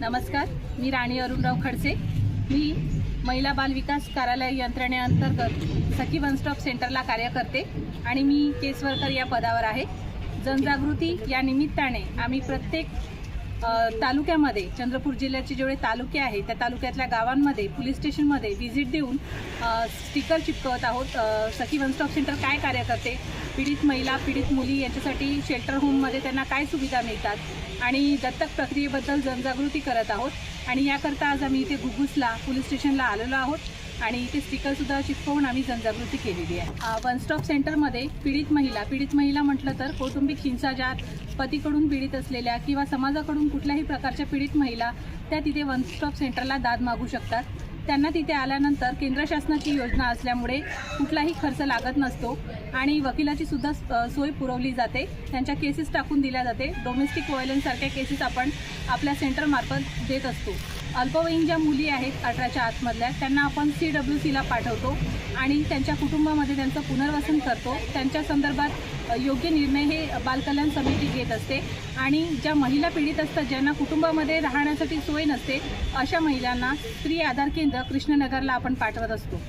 नमस्कार मी राणी अरुणराव खडसे. मी महिला बाल विकास कार्यालय यंत्रणेअंतर्गत सखी वन स्टॉप सेंटरला कार्य करते आणि मी केसवर्कर या पदावर आहे. जनजागृती या निमित्ताने आम्ही प्रत्येक तालुक्यामध्ये चंद्रपूर जिल्ह्याचे जेवढे तालुके आहेत त्या तालुक्यातल्या गावांमध्ये पोलीस स्टेशनमध्ये व्हिजिट देऊन स्टिकर चिपकवत आहोत. सखी वन स्टॉप सेंटर काय कार्य करते? पीडित महिला पीडित मुली यांच्यासाठी शेल्टर होममध्ये त्यांना काय सुविधा मिळतात? आणि दत्तक प्रक्रियेबद्दल जनजागृती करत आहोत. आणि याकरता आज आम्ही इथे घुगुसला पोलीस स्टेशनला आलेलो आहोत. आणि इथे स्टिकरसुद्धा शिकवून आम्ही जनजागृती केलेली आहे. वन स्टॉप सेंटरमध्ये पीडित महिला पीडित महिला म्हटलं तर कौटुंबिक हिंसाचार पतीकडून पीडित असलेल्या किंवा समाजाकडून कुठल्याही प्रकारच्या पीडित महिला त्या तिथे वन स्टॉप सेंटरला दाद मागू शकतात. त्यांना तिथे आल्यानंतर केंद्र शासनाची योजना असल्यामुळे कुठलाही खर्च लागत नसतो आणि वकिलाची सुद्धा सोय पुरवली जाते. त्यांच्या केसेस टाकून दिल्या जाते. डोमेस्टिक व्हायलन्ससारख्या केसेस आपण आपल्या सेंटरमार्फत देत असतो. अल्पवयीन ज्या मुली आहेत अठराच्या आतमधल्या त्यांना आपण सी डब्ल्यू सीला पाठवतो आणि त्यांच्या कुटुंबामध्ये त्यांचं पुनर्वसन करतो. त्यांच्या संदर्भात योग्य निर्णय हे बालकल्याण समिती घेत असते आणि ज्या महिला पीडित असतात ज्यांना कुटुंबामध्ये राहण्यासाठी सोय नसते अशा महिलांना स्त्री आधार केंद्र कृष्णनगरला आपण पाठवत असतो.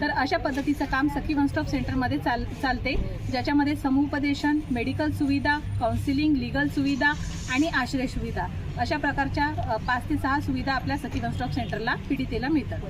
तर अशा पद्धतीचं काम सखी वन स्टॉप सेंटरमध्ये चाल चालते ज्याच्यामध्ये समुपदेशन मेडिकल सुविधा काउन्सिलिंग लिगल सुविधा आणि आश्रय सुविधा. अशा प्रकारच्या पाच ते सहा सुविधा आपल्या सखी वन स्टॉप सेंटरला पीडितेला मिळतात.